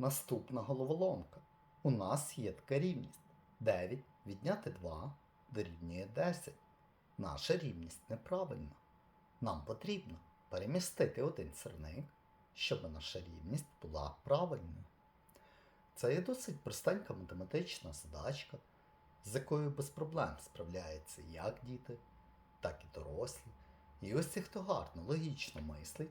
Наступна головоломка. У нас є така рівність. 9 відняти 2 дорівнює 10. Наша рівність неправильна. Нам потрібно перемістити один сирник, щоб наша рівність була правильною. Це є досить простенька математична задачка, з якою без проблем справляються як діти, так і дорослі. І ось ті, хто гарно логічно мислить,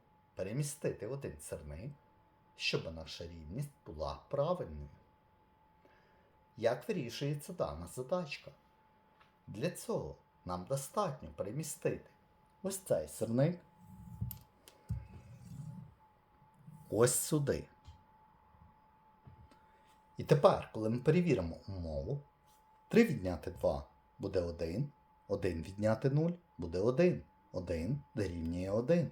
перемістити один сирник, щоб наша рівність була правильною. Як вирішується дана задачка? Для цього нам достатньо перемістити ось цей сирник ось сюди. І тепер, коли ми перевіримо умову, 3 відняти 2 буде 1, 1 відняти 0 буде 1, 1 дорівнює 1.